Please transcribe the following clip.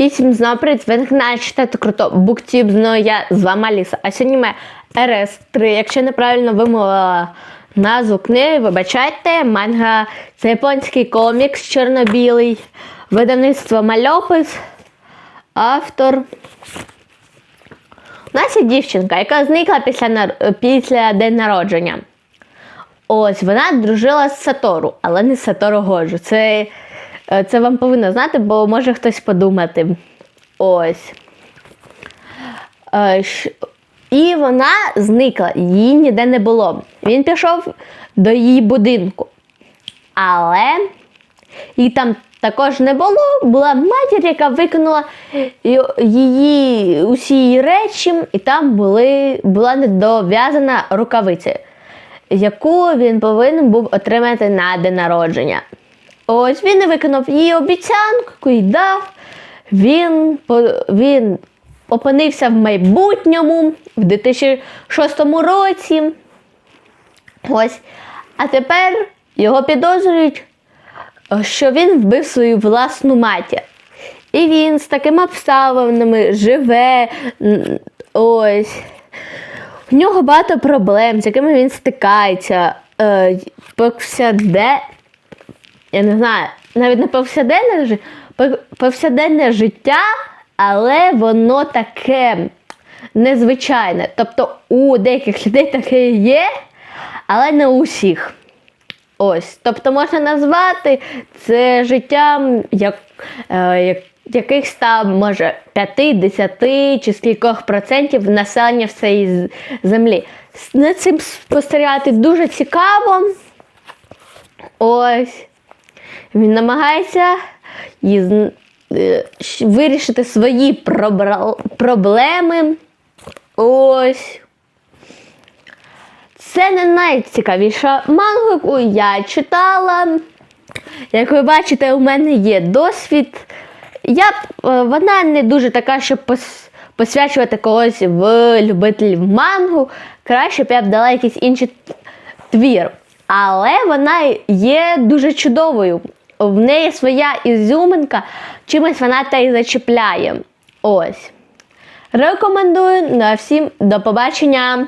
І всім знову привіт, ви на читати круто буктюб, знову я з вами Аліса. А сьогодні ми РС-3. Якщо неправильно вимовила назву книги, вибачайте, манга це японський комікс чорно-білий, видавництво Мальопис, автор. У нас є дівчинка, яка зникла після, після день народження. Ось вона дружила з Сатору, але не з Сатору Годжу. Це, це вам повинно знати, бо може хтось подумати. Ось. Е, І вона зникла, її ніде не було. Він пішов до її будинку. Але її там також не було. Була матір, яка викинула її усі її речі, і там були, була недов'язана рукавиця, яку він повинен був отримати на день народження. Ось він і виконав її обіцянку і дав. Він, він опинився в майбутньому в 2006 році. Ось. А тепер його підозрюють, що він вбив свою власну матір. І він з такими обставинами живе. Ось. В нього багато проблем, з якими він стикається. Е. Я не знаю, навіть не повсяденне, жи- пов- повсяденне життя, але воно таке незвичайне. Тобто у деяких людей таке є, але не у всіх. Ось. Тобто можна назвати це життям як, е, як, якихось там, може, 5, 10 чи скількох процентів населення всієї землі. Над цим спостерігати дуже цікаво. Ось. Він намагається і з- е, вирішити свої пробра- проблеми. Ось. Це не найцікавіша манга, яку я читала. Як ви бачите, у мене є досвід. Я, е, вона не дуже така, щоб посвячувати когось в любителів мангу. Краще б я б дала якийсь інший твір. Але вона є дуже чудовою. В неї своя ізюминка, чимось вона та й зачіпляє. Ось. Рекомендую на всім до побачення.